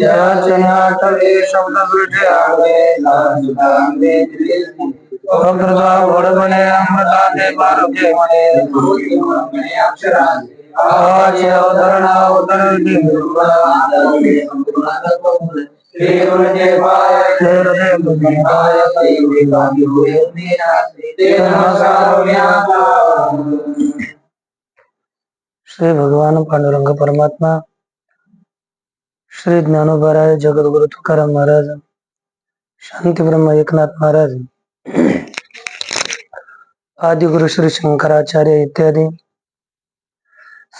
ಯಾಚನಾಟವೇ ಶಬ್ದ ಬಿಡಾವೆ ಲಾಜುಗಾಂಬೆ ಭದ್ರತ ಒಡಮನೆ ಅಮ್ಮದಾನೆ ಮಾರುಕೆ ಮನೆ ಅಕ್ಷರ ಆಚೆ ಉದಾಹರಣ ಉದಾಹರಣೆ श्री भगवान पांडुरंग परमात्मा, श्री ज्ञानोबराय जगद्गुरु तुकाराम महाराज, शांती ब्रह्म एकनाथ महाराज, आदिगुरु श्री शंकराचार्य इत्यादी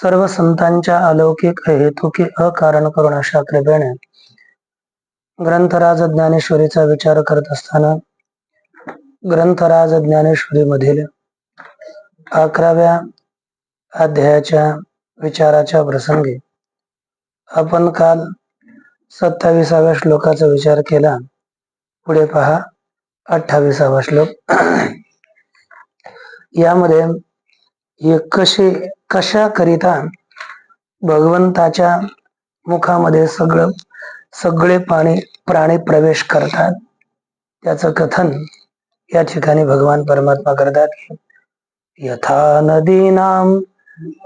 सर्व संतांच्या अलौकिक हेतुकी अकारण करून अशा कृपेने ग्रंथराज ज्ञानेश्वरीचा विचार करत असताना ग्रंथराज ज्ञानेश्वरी मधील अकराव्या अध्यायाच्या विचाराच्या प्रसंगी आपण काल सत्ताविसाव्या श्लोकाचा विचार केला. पुढे पहा अठ्ठावीसावा श्लोक. यामध्ये हे कसे कशा करिता भगवंताच्या मुखामध्ये सगळं सगळे पाणी प्राणी प्रवेश करतात. त्याचं कथन या ठिकाणी भगवान परमात्मा करतात यथा नदीनाम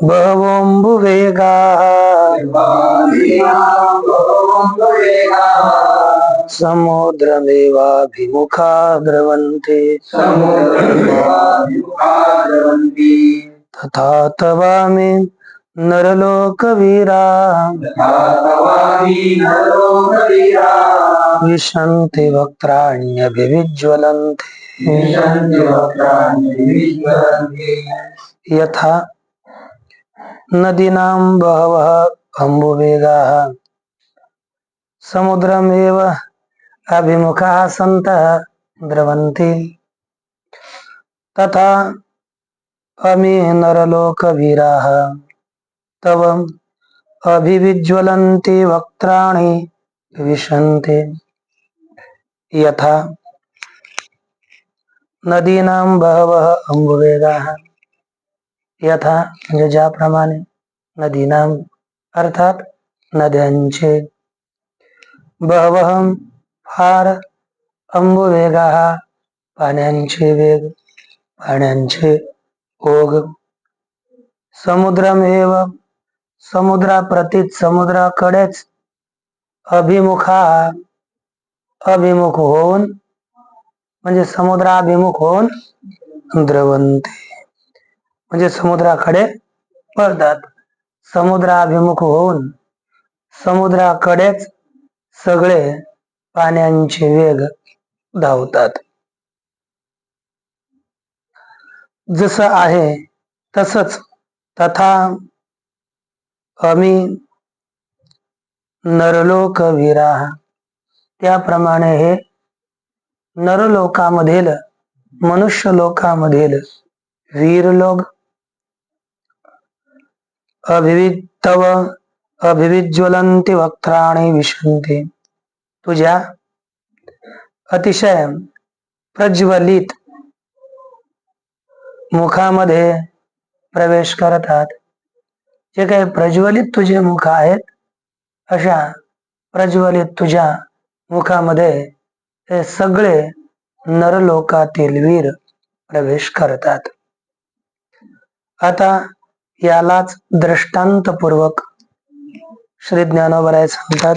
बहवोंबु वेगा. समुद्रमेवाभिमुखा द्रवन्ते तथा तवामि नरलोकवीरा विशन्ति वक्त्राण्यभिविज्वलन्ते। यथा नदीनां बहवः अम्बुवेगाः समुद्रमेव अभिमुखाः सन्तः द्रवन्ति। तथा अमी नरलोकवीराः तव अभिविज्वलन्ति वक्त्राणि विशन्ति यथा नदीनां बहवः अम्बुवेगाः यथा म्हणजे ज्याप्रमाणे नदीनाम अर्थात नद्यांचे। बहवः फार अंबुवेगा पाण्याचे वेग पाण्याचे ओघ। समुद्रमेव समुद्राप्रतीत समुद्राकडेच अभिमुखा अभिमुख होऊन म्हणजे समुद्राभिमुख होऊन द्रवंते. म्हणजे समुद्राकडे पळतात समुद्राभिमुख होऊन समुद्राकडेच सगळे पाण्यांचे वेग धावतात. जसं आहे तसच तथा आम्ही नरलोक विराह त्याप्रमाणे हे नरलोकामधील मनुष्य लोकामधील वीर लोक अभिवितव अभिविज्वलंती वक्त्राणी विशंती तुझ्या अतिशय प्रज्वलित मुखामध्ये प्रवेश करतात. जे काही प्रज्वलित तुझे मुख आहेत अशा प्रज्वलित तुझ्या मुखामध्ये हे सगळे नरलोकातील वीर प्रवेश करतात. आता यालाच दृष्टांतपूर्वक श्री ज्ञानोबराय सांगतात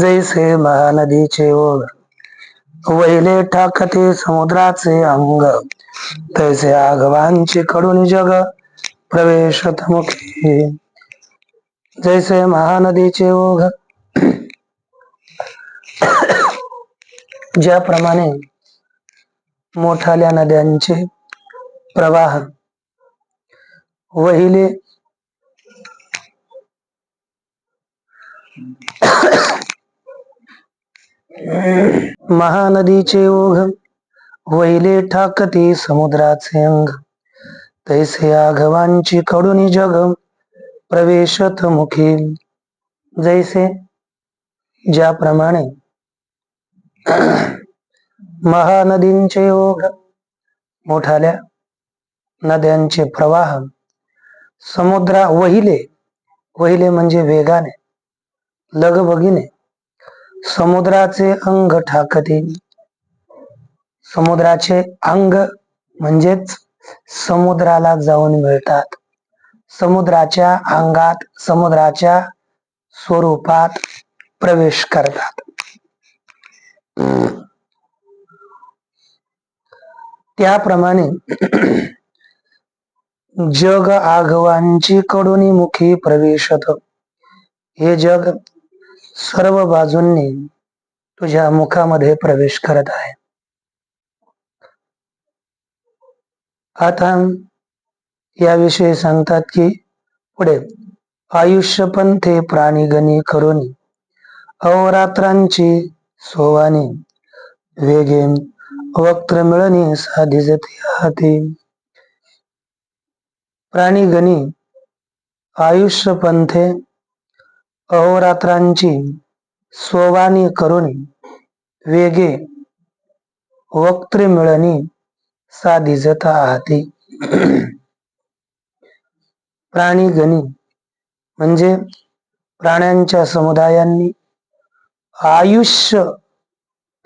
जैसे महानदीचे ओघ वहिले ठाकते समुद्राचे अंग तैसे आगवांचे कडून जग प्रवेशत मुखी जैसे महानदीचे ओघ। ज्याप्रमाणे मोठाल्या नद्यांचे प्रवाह। वहिले महानदीचे ओघ। वहिले ठाकती समुद्राचे अंग। तैसे आघवांची कडून जग प्रवेशत मुखी. जैसे ज्याप्रमाणे महानदींचे योग मोठाल्या नद्यांचे प्रवाह समुद्रा वहिले वहिले म्हणजे वेगाने लगबगीने समुद्राचे अंग ठाकते समुद्राचे अंग म्हणजेच समुद्राला जाऊन मिळतात. समुद्राच्या अंगात समुद्राच्या स्वरूपात प्रवेश करतात. त्याप्रमाणे जग आघवांची कडून मुखी प्रवेशत हे जग सर्व बाजूंनी तुझ्या मुखामध्ये प्रवेश करत आहे. आता याविषयी सांगतात की पुढे आयुष्य पंथे प्राणीगणी करुणी अवरात्रांची सोवानी. वेगे वक्त्र मिळणी साधिजते हाती. प्राणीगणी आयुष्य पंथे अहोरात्रांची सोवानी करुणी वेगे वक्त्र मिळणी सा धीजता आहते. प्राणी प्राणीगणी म्हणजे प्राण्यांच्या समुदायांनी आयुष्य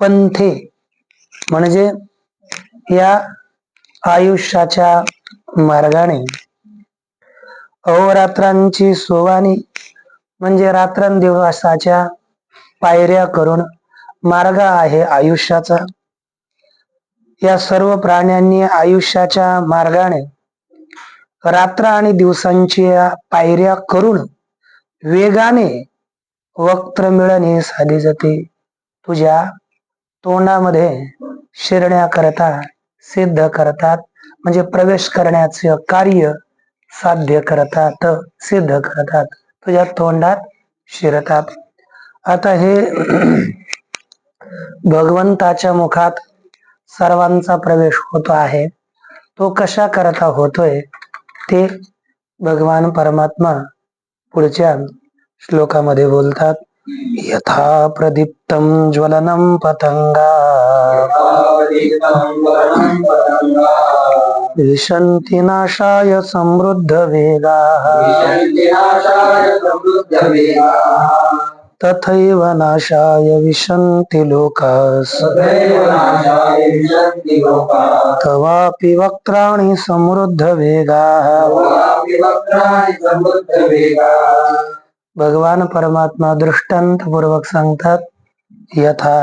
पंथे म्हणजे या आयुष्याच्या मार्गाने अहोरात्रांची सोवानी म्हणजे रात्रंदिवसाच्या पायऱ्या करून मार्ग आहे आयुष्याचा. या सर्व प्राण्यांनी आयुष्याच्या मार्गाने रात्र आणि दिवसांच्या पायऱ्या करून वेगाने वक्त्र मिळणे साधी जाते. तुझ्या तोंडामध्ये शिरण्याकरता सिद्ध करतात म्हणजे प्रवेश करण्याचे कार्य साध्य करतात सिद्ध करतात. तुझ्या तोंडात शिरतात. आता हे भगवंताच्या मुखात सर्वांचा प्रवेश होतो आहे. तो कशा करता होतोय ते भगवान परमात्मा पुढच्या श्लोकामध्ये बोलतात. यथा प्रदीप्तम ज्वलनम पतंगा. विशन्ति नाशाय समृद्ध वेगा तथैव नाशाय विशन्ति लोकास। तवापि वक्त्राणि समृद्ध वेगा भगवान परमात्मा दृष्टांत पूर्वक सांगतात यथा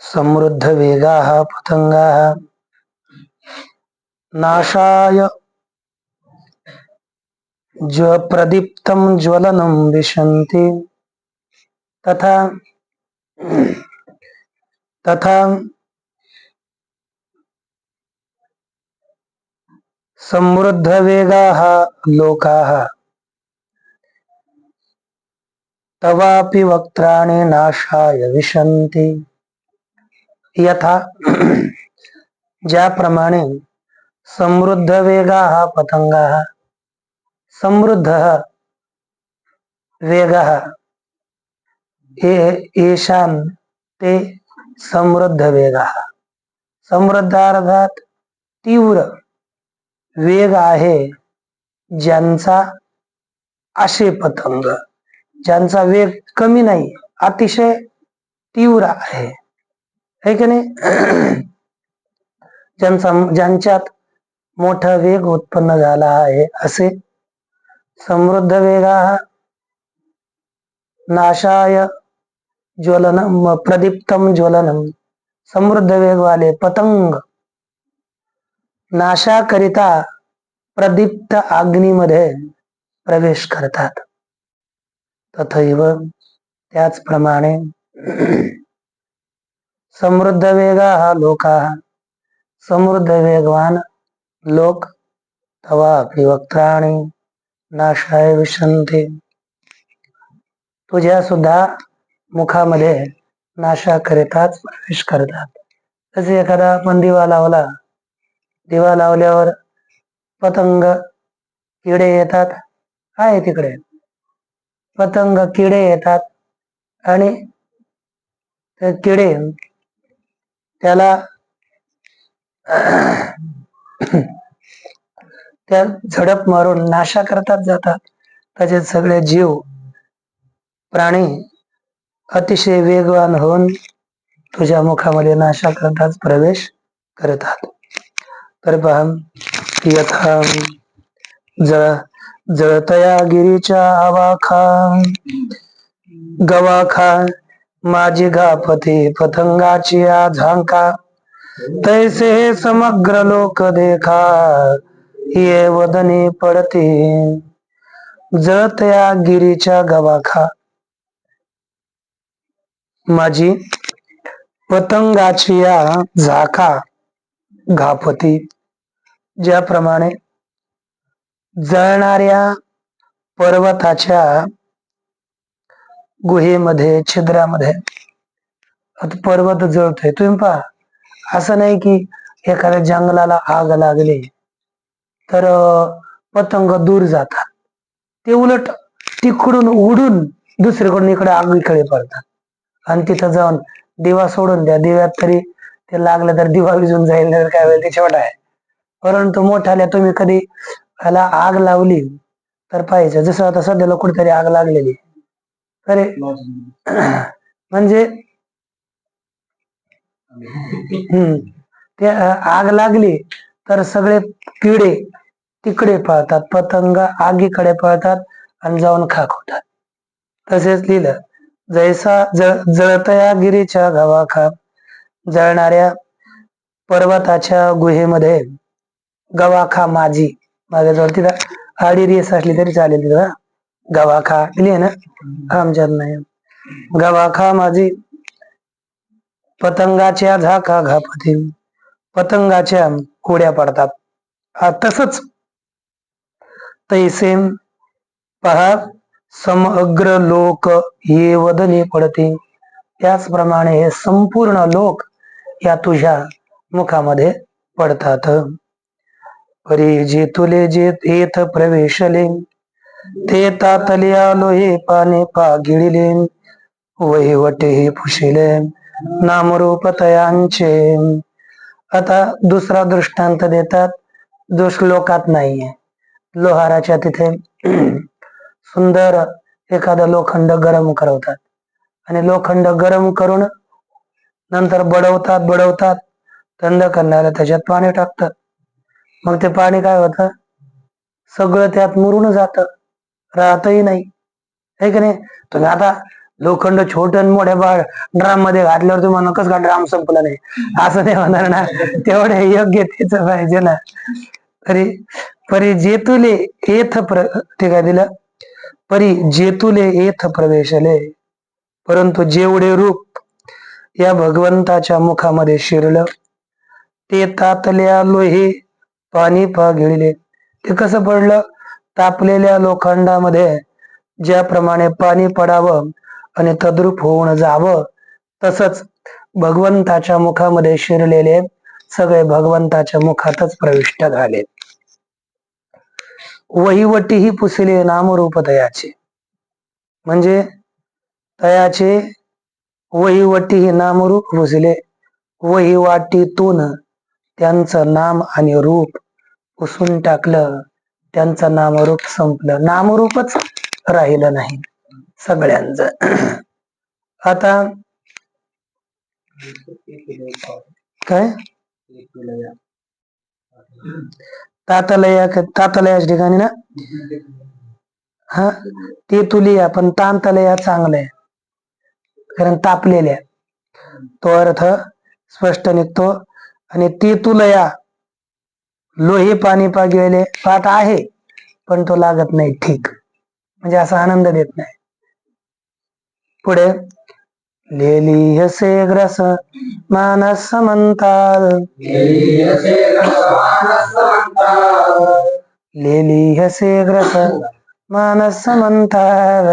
समृद्ध वेगा पतंगा। नाशाय ज्व प्रदीप्तम ज्वलनम विशन्ति। तथा तथा समृद्ध वेगाः लोकाः। तवापि वक्त्राणि नाशाय विशन्ति। यथा ज्याप्रमाणे समृद्ध वेगाः पतंगाः। समृद्ध वेग। येशान ते समृद्ध वेग समृद्ध अर्थात तीव्र वेग आहे ज्यांचा असे पतंग ज्यांचा वेग कमी नाही अतिशय तीव्र आहे। है की नाही? ज्यांचा ज्यांच्यात मोठा वेग उत्पन्न झाला आहे असे समृद्ध वेगा नाशाय ज्वलनम प्रदीप्तम ज्वलनम समृद्ध वेगवाले पतंग। नाशाकरिता प्रदीप्त अग्नीमध्ये प्रवेश करतात। तथैव त्याचप्रमाणे समृद्ध वेगा हा लोका समृद्ध वेगवान लोक तवा अभिवक्त्राणी नाशाय विश्रंती तुझ्या सुद्धा मुखामध्ये नाशा करिताच प्रवेश करतात. तसे एखादा आपण दिवा लावला दिवा लावल्यावर पतंग किडे येतात. आहे तिकडे. पतंग किडे येतात आणि ते किडे त्याला त्या झडप मारून नाशा करतात जातात. त्याचे सगळे जीव प्राणी अतिशय वेगवान होऊन तुझ्या मुखामध्ये नाशा करताच प्रवेश करतात. तर पहा यथा जळ जळतया गिरीच्या आवाखा गवाखा माझी घापती पतंगाची आ झांका तैसे हे समग्र लोक देखा ये वदनी पडते. जळतया गिरीच्या गवाखा. माझी पतंगाची या झाका घापती. ज्याप्रमाणे जळणाऱ्या पर्वताच्या गुहेमध्ये छिद्रामध्ये आता पर्वत जळतोय. तुम्ही पहा असं नाही की एखाद्या जंगलाला आग लागली. तर पतंग दूर जातात. ते उलट तिकडून उडून दुसरीकडून इकडे आगीकडे पडतात. आणि तिथं जाऊन दिवा सोडून द्या. दिव्यात तरी ते लागलं तर दिवा विजून जाईल नाही तर काय होईल ते छोटा आहे. परंतु मोठ्याला तुम्ही कधी ह्याला आग लावली तर पाहिजे जसं आता सध्याला कुठेतरी आग लागलेली अरे म्हणजे हम्म ते आग लागली तर सगळे किडे तिकडे पळतात पतंग आगीकडे पळतात आणि जाऊन खाक होतात. तसेच लिहिलं जैसा जळ जळतया गिरीच्या गवाखा जळणाऱ्या पर्वताच्या गुहेमध्ये गवाखा माझी माझ्या जवळ तिथं आडी रेस असली तरी चालेल तिथं गवाखा लिहि ना? आमच्यात नाही. गवाखा माझी पतंगाच्या झाका घापती पतंगाच्या उड्या पडतात. तसंच तैसे पहा समग्र लोक ये वदने पडते. त्याचप्रमाणे हे संपूर्ण लोक या तुझ्या मुखामध्ये पडतात. परी जे तुले जे येत प्रवेशले ते तातले आलो हे पाने पा गिळिले वहिवटे हे फुशिले नामरूप तयांचे. आता दुसरा दृष्टांत देतात जो श्लोकात नाहीये. लोहाराच्या तिथे सुंदर एखादा लोखंड गरम करवतात. आणि लोखंड गरम करून नंतर बडवतात बडवतात थंड करण्याला त्याच्यात पाणी टाकतात. मग ते पाणी काय होतं? सगळं त्यात मुरून जात. राहतही नाही. है की नाही? तुम्ही आता लोखंड छोट आणि मोठ्या बाळ ड्राममध्ये घातल्यावर तुम्हाला कसं का ड्राम संपला नाही? असं नाही होणार ना. तेवढे योग्य तेच पाहिजे ना. तरी परी जेतुले येथ प्र ते काय दिलं? परी जेतुले येथ प्रवेशले. परंतु जेवढे रूप या भगवंताच्या मुखामध्ये शिरलं ते तातल्या लोहे पाणी पा गिळले ते कसं पडलं? तापलेल्या लोखंडामध्ये ज्याप्रमाणे पाणी पडावं आणि तद्रूप होऊन जावं तसंच भगवंताच्या मुखामध्ये शिरलेले सगळे भगवंताच्या मुखातच प्रविष्ट झाले वहीवटीही पुसले नामरूप तयाचे म्हणजे तयाचे वहिवटी ही नामरूप पुसले. वहिवाटीतून त्यांचं नाम आणि रूप पुसून टाकलं. त्यांचं नामरूप संपलं. नामरूपच राहिलं नाही सगळ्यांच. आता काय? तातलया तातलयाच्या ठिकाणी ना? हा? ते तुलिया पण तांतलया चांगलं आहे कारण तापलेल्या तो अर्थ स्पष्ट निघतो. आणि ते तुलया लोहे पाणी पा पाठ आहे पण तो लागत नाही ठीक. म्हणजे असा आनंद देत नाही. पुढे लेली हसे ग्रस मानस मंताल लेली हसे ग्रस मानस मंताल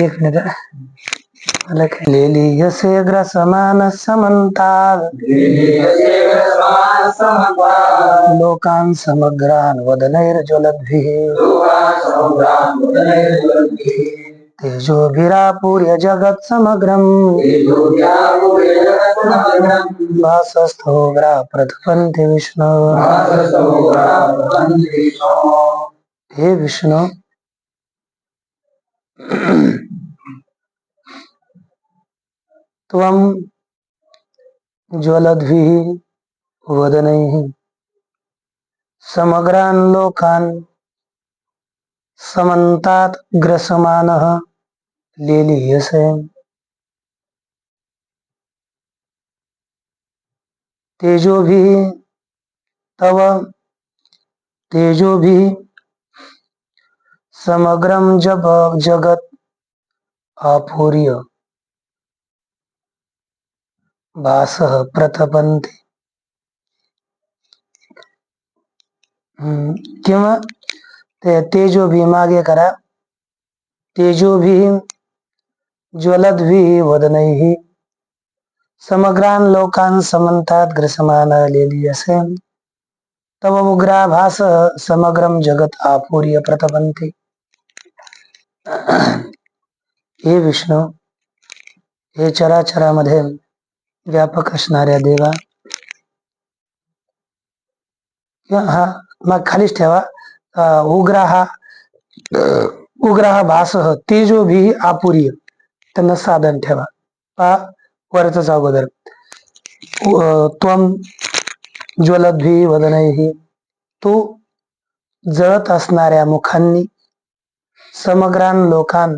एक मिनिट. लिहिली काय लेली हसे ग्रस मानस समग्रान वदनैर ज्वलद्भिः तेजोभिरापूर्य जगत् वासस्थोग्रा प्रतपन्ति विष्णु। हे विष्णु। त्वं ज्वलद्भिः वदनैः। समग्रान् लोकान् समन्तात् ग्रसमानः लेलीयसे। तेजोभिः तव तेजोभिः समग्रं जप जगत् आपूर्य। भासः प्रतपन्ति हम्म, किंवा ते तेजोभी मागे करा तेजोभी ज्वलद्भिः वदनैः। समग्रान् लोकान् समन्तात् ग्रसमान लेलीयसे। तव उग्राभास समग्रम जगत आपूर्य प्रतपंती हे विष्णू हे चराचरामध्ये व्यापक असणाऱ्या देवा. किंवा हा मग खालीच ठेवा. अं, उग्र हा उग्र हा भास तेजो भी आपुर्य. त्यांना साधन ठेवा. पा वरच अगोदर. अं, त्वम ज्वलद्भी वदनैही तू जळत असणाऱ्या मुखांनी समग्रान लोकां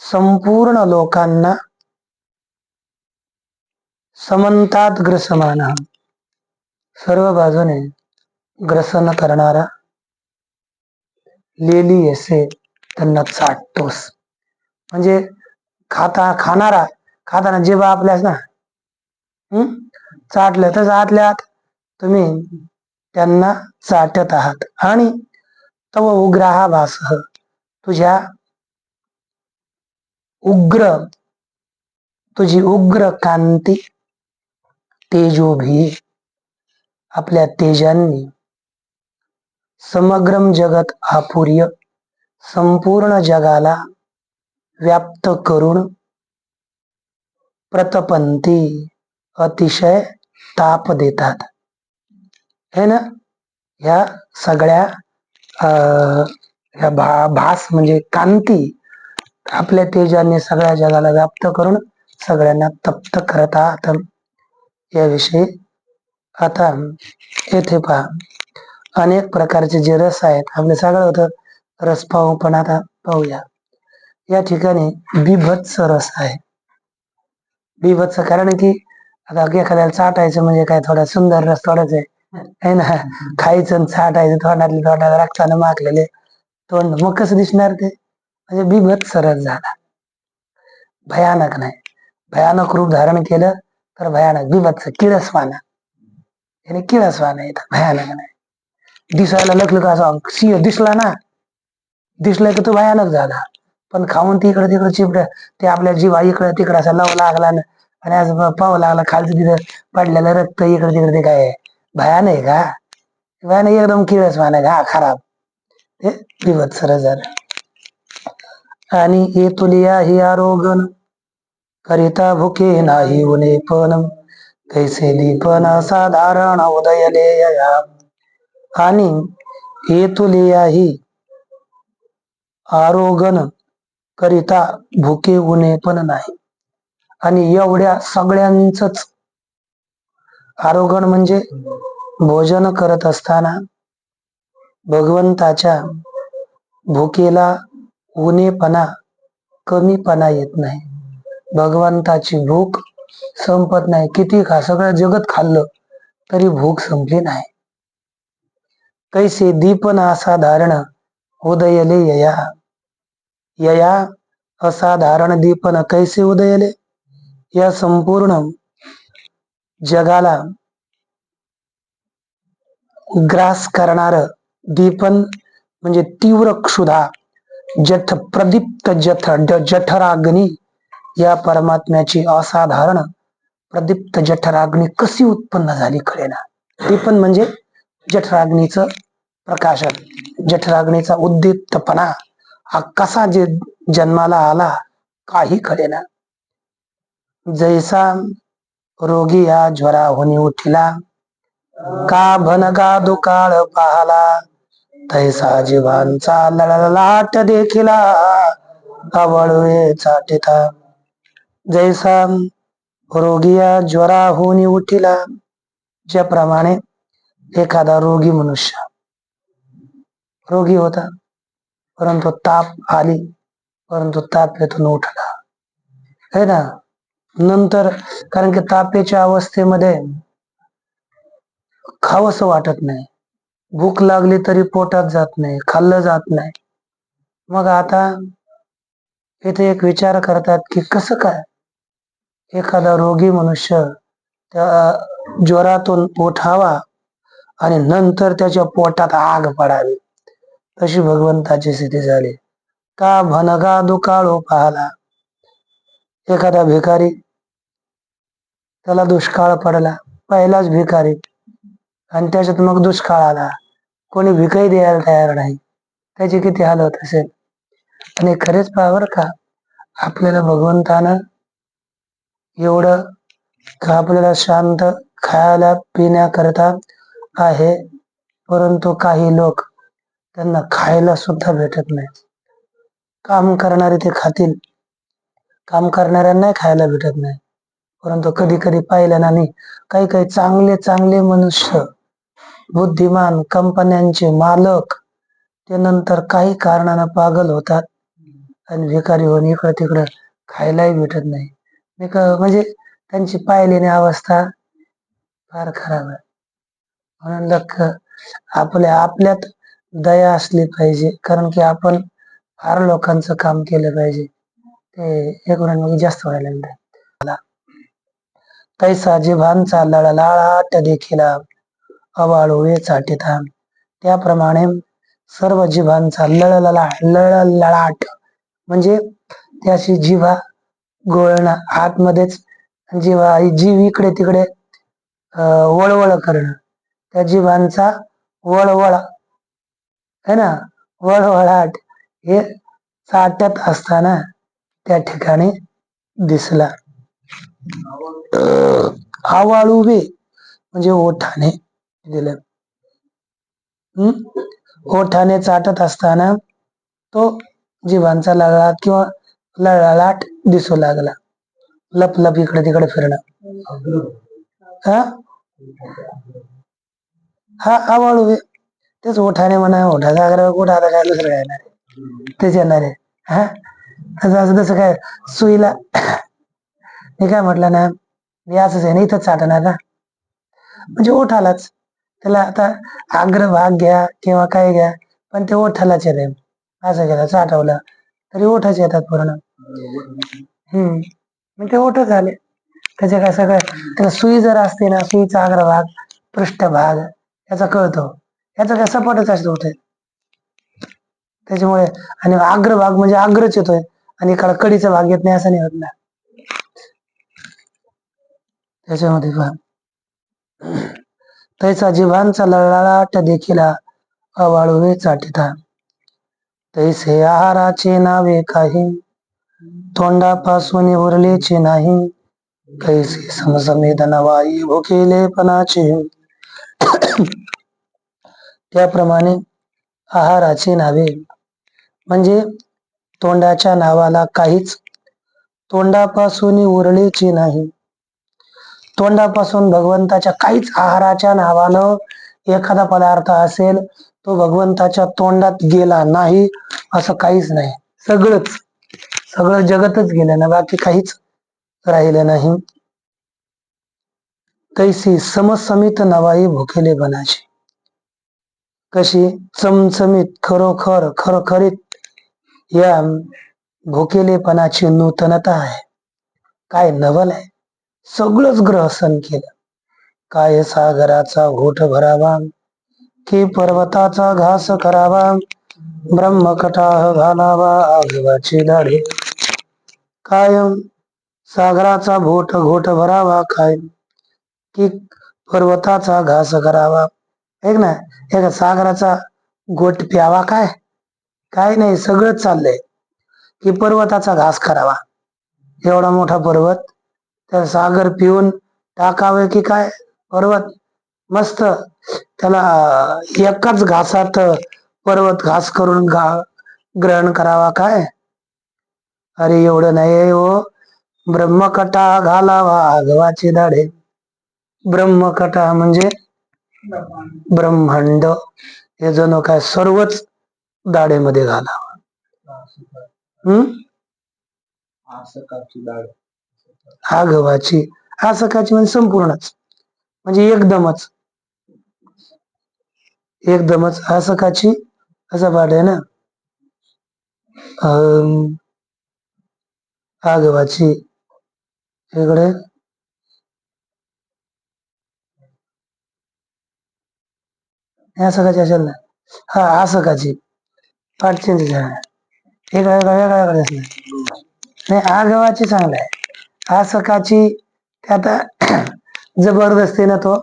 संपूर्ण लोकांना समंतात ग्रसमान सर्व बाजूने ग्रसन करणारा लेली असे त्यांना चाटतोस. म्हणजे खाता खाणारा खाताना जेव्हा आपल्यास ना हम्म चाटलं तर आतल्या आत तुम्ही त्यांना चाटत आहात. आणि तव उग्राहा भास तुझ्या उग्र तुझी उग्र कांती तेजोभी आपल्या तेजांनी समग्रम जगत आपुर्य संपूर्ण जगाला व्याप्त करून प्रतपंती अतिशय ताप देतात. हे ना? ह्या सगळ्या अं, ह्या भा भास म्हणजे कांती आपल्या तेजाने सगळ्या जगाला व्याप्त करून सगळ्यांना तप्त करतात. याविषयी आता येथे पहा. अनेक प्रकारचे जे रस आहेत आपले सगळं होतं रस पाहू पण आता पाहूया. या ठिकाणी बिभत्स रस आहे. बिभत्स कारण की आता एखाद्याला चाटायचं म्हणजे काय थोडा सुंदर रस थोडाच आहे. ना? खायचं आणि चाटायचं तोंडातले तोंडाला रक्तानं माखलेले तोंड मग कसं दिसणार ते. म्हणजे बिभत्स रस झाला. भयानक नाही. भयानक रूप धारण केलं तर भयानक बिभत्स किळसवाना. याने किळसवाना येतं भयानक नाही. दिसायला लखलं का असं सिंह दिसला ना दिसलं की तो भयानक झाला. पण खाऊन तिकडे तिकडे चिपड ते आपल्या जीवा इकडे तिकडे असा लव लागला ना आणि आज पाव लागला खालचं तिथं पडलेलं रक्त इकडे तिकडे ते काय आहे? भयान आहे का? भयान एकदम किळस वाना हा खराब. ते बिभत्सर झालं आणि हे ही आरोग्य करिता भुके नाही उने पण. कैसे दीपन साधारण उदयले या आणि हे आरोगण करिता भुके उणे पण नाही. आणि एवढ्या सगळ्यांच आरोगण म्हणजे भोजन करत असताना भगवंताच्या भुकेला उणेपणा कमीपणा येत नाही. भगवंताची भूक संपत नाही. किती खा सगळं जगत खाल्लं तरी भूक संपली नाही. कैसे दीपन असाधारण उदयले यया. यया असाधारण दीपन कैसे उदयले? या संपूर्ण जगाला ग्रास करणार दीपन म्हणजे तीव्र क्षुधा जठ प्रदीप्त जठ जठराग्नी या परमात्म्याची असाधारण प्रदीप्त जठराग्नी कशी उत्पन्न झाली कळेना पण म्हणजे जठराग्नीचं प्रकाशन जठराग्नीचा उद्दीप्तपणा हा कसा जे जन्माला आला काही कळेना जैसा रोगी या ज्वरा होणी उठिला का भनगा दुकाळ पाहला तैसा जीवांचा लळलाट देखिला आवळवे चाटिता जैसा रोगिया ज्वरा होणी उठिला ज्याप्रमाणे एखादा रोगी मनुष्य रोगी होता परंतु ताप आली परंतु ताप येथून उठला है ना नंतर कारण की तापेच्या अवस्थेमध्ये खावंसं वाटत नाही भूक लागली तरी पोटात जात नाही खाल्लं जात नाही मग आता इथे एक विचार करतात की कसं काय एखादा रोगी मनुष्य त्या ज्वरातून उठावा आणि नंतर त्याच्या पोटात आग पडावी तशी भगवंताची स्थिती झाली. का भनगा दुकाळो पाहला? एखादा भिकारी त्याला दुष्काळ पडला पहिलाच भिकारी आणि त्याच्यात मग दुष्काळ आला. कोणी भिकही द्यायला तयार नाही. त्याची किती हालत असेल? आणि खरेच पावर का आपल्याला भगवंतानं एवढं का आपल्याला शांत खायला पिण्याकरता आहे. परंतु काही लोक त्यांना खायला सुद्धा भेटत नाही काम करणारे ते खातील. काम करणाऱ्यांनाही खायला भेटत नाही परंतु कधी कधी पाहिलं नाही काही काही चांगले चांगले मनुष्य बुद्धिमान कंपन्यांचे मालक ते नंतर काही कारणानं पागल होतात. आणि भिकारी होऊन इकडं तिकडं खायलाही भेटत नाही. म्हणजे त्यांची पाहिलेली अवस्था फार खराब आहे. म्हणून लख आपल्या आपल्यात दया असली पाहिजे. कारण की आपण फार लोकांचं काम केलं पाहिजे. ते एक जास्त व्हायला लागलं. तैसा जिभांचा लळलाट देखिला अवाळोळे चाटिता त्याप्रमाणे सर्व जीवांचा लळलला लळलळाट म्हणजे त्याची जिभा गोळणं आतमध्येच जीवा जीव इकडे तिकडे वळवळ करणं. त्या जीवांचा वळवळा है ना? वळवळाट हे चाटत असताना त्या ठिकाणी दिसला. आवाळुवे म्हणजे ओठाने दिलं. ओठाने चाटत असताना तो जीवांचा लागला किंवा लळालाट दिसू लागला. लप लप इकडे तिकडे फिरणं. हा? हा आवाळू तेच ओठाने म्हणा ओठाचा आग्रह कुठं आता काय दुसरं काय येणार? तेच येणार आहे. हा? तसं असं तसं काय? सुईला मी काय म्हटलं ना मी असंच आहे ना इथंच चाटणार ना? म्हणजे ओठालाच. त्याला आता अग्रभाग घ्या किंवा काय घ्या पण ते ओठालाच येते असं केलं चाटवलं. तरी ओठाच येतात पूर्ण. हम्म. मग ते ओठ झाले. त्याचे काय सगळं त्याला सुई जर असते ना सुईचा अग्रभाग पृष्ठभाग याचा कळतो. याचा काय सपाटच असतो होते त्याच्यामुळे आणि अग्रभाग म्हणजे अग्रच येतोय. आणि एखादा कडीचा भाग येत नाही असं नाही होत ना. त्याच्यामध्ये पण तैसा जीवांचा लळाट देखील अवाळवे चाटिता. तैसे आहाराचे नावे काही. तोंडापासून उरलेचे नाही. कैसे समसमेदना वाई भुकेलेपणाचे त्याप्रमाणे आहाराची नावे. म्हणजे तोंडाच्या नावाला काहीच तोंडापासून उरलेचे नाही. तोंडापासून भगवंताच्या काहीच आहाराच्या नावानं एखादा पदार्थ असेल तो भगवंताच्या तोंडात गेला नाही असं काहीच नाही. सगळंच सगळं जगतच गेलं ना बाकी काहीच राहिलं नाही. तैसी समसमित नवाई भुकेले बनाची कशी चमचमीत खरोखर खरखरीत या भुकेलेपणाची नूतनता आहे. काय नवल आहे? सगळंच ग्रहसन केलं. काय सागराचा घोट भरावा? की पर्वताचा घास करावा? ब्रह्मकटाह घालावा? आजवाची दाढे कायम सागराचा घोट घोट भरावा कायम. की पर्वताचा घास करावा. एक ना एक सागराचा गोट प्यावा काय? काय नाही सगळंच चाललंय. की पर्वताचा घास करावा. एवढा मोठा पर्वत त्या सागर पिऊन टाकावे की काय? पर्वत मस्त. त्याला एकाच घासात पर्वत घास करून गा ग्रहण करावा काय? अरे एवढं नाही हो. ब्रह्मकटा घालावा आगवाचे दाढे ब्रह्मकटा म्हणजे ब्रह्मांड. हे जणू काय सर्वच दाढेमध्ये घालावा. हम्म आगवाची. आसकाची म्हणजे संपूर्णच. म्हणजे एकदमच. एकदमच आसकाची. असा पाठ आहे ना? हा आगवाची. इकडे. आसकाची असेल ना हा सकाळची पाठ चेंज झाला वेगळा वेगळा वेगळा वेगळा असला? नाही आगवाची चांगला आहे. आसकाची ते आता जबरदस्ती ना तो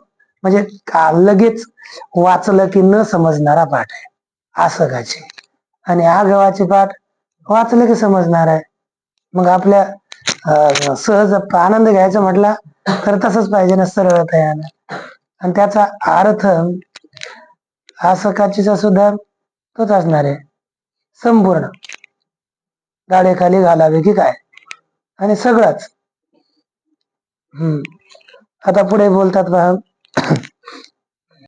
म्हणजे का लगेच वाचलं की न समजणारा पाठ आहे. आसकाची आणि आगवाची पाठ वाचलं की समजणार आहे. मग आपल्या अं, सहज आनंद घ्यायचा म्हटला तर तसंच पाहिजे ना सरळता यानं आणि त्याचा अर्थ आसकाचीचा सुद्धा तोच असणार आहे. संपूर्ण. गाडेखाली घालावे की काय? आणि सगळंच. हम्म. आता पुढे बोलतात पहा